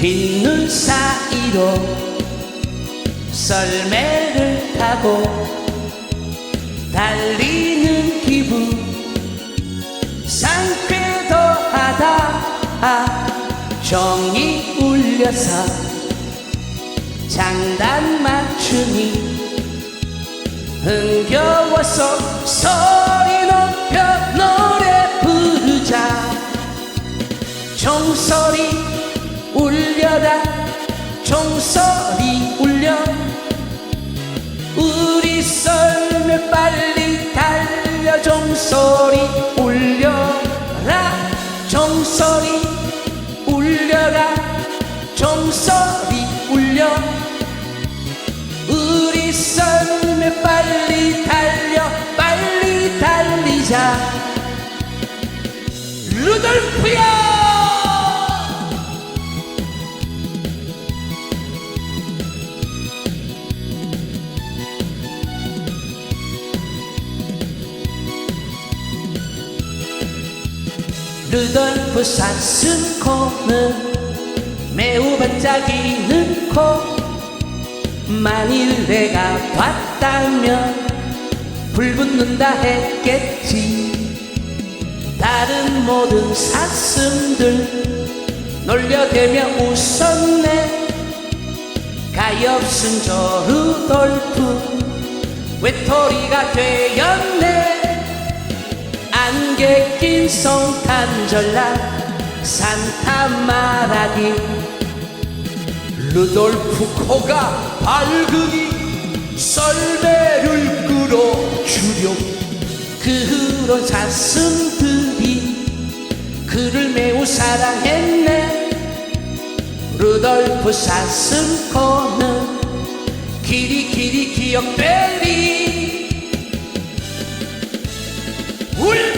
흰눈 사이로 썰매를 타고 달리는 기분. 상쾌도 하다 아, 종이 울려서 장단 맞추니 흥겨워서 소리 높여 노래 부르자. 종소리 종소리 울려. 우리 썰매 빨리 달려 종소리 울려라. 종소리 울려라. 종소리 울려. 우리 썰매 빨리 달려 빨리 달리자. 루돌프야 루돌프 사슴코는 매우 반짝이는 코. 만일 내가 봤다면 불 붙는다 했겠지. 다른 모든 사슴들 놀려대며 웃었네. 가엾은 저 루돌프 외톨이가 되었네 안개 낀 송탄절라 산타 말하기. 루돌프 코가 밝으니 썰매를 끌어주려. 그 후로 사슴들이 그를 매우 사랑했네. 루돌프 사슴코는 길이 길이 기억되리. 울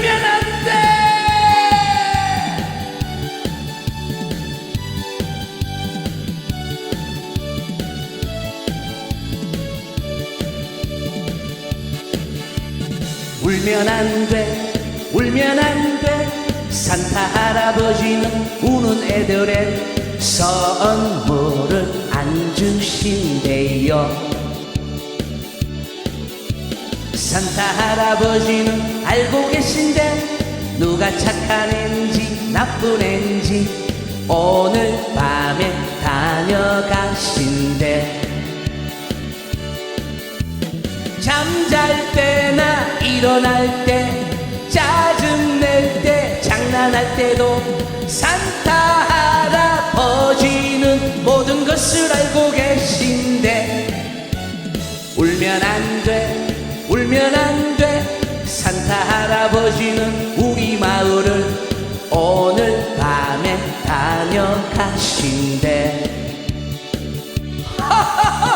울면 안 돼, 울면 안 돼. 산타 할아버지는 우는 애들의 선물을 안 주신대요. 산타 할아버지는 알고 계신데 누가 착한 앤지 나쁜 앤지 오늘 밤에 다녀가신대 잠잘 때나 일어날 때 짜증 낼 때 장난할 때도 산타 할아버지는 모든 것을 알고 계신데 울면 안 돼, 울면 안 돼. 산타 할아버지는 우리 마을을 오늘 밤에 다녀가신대.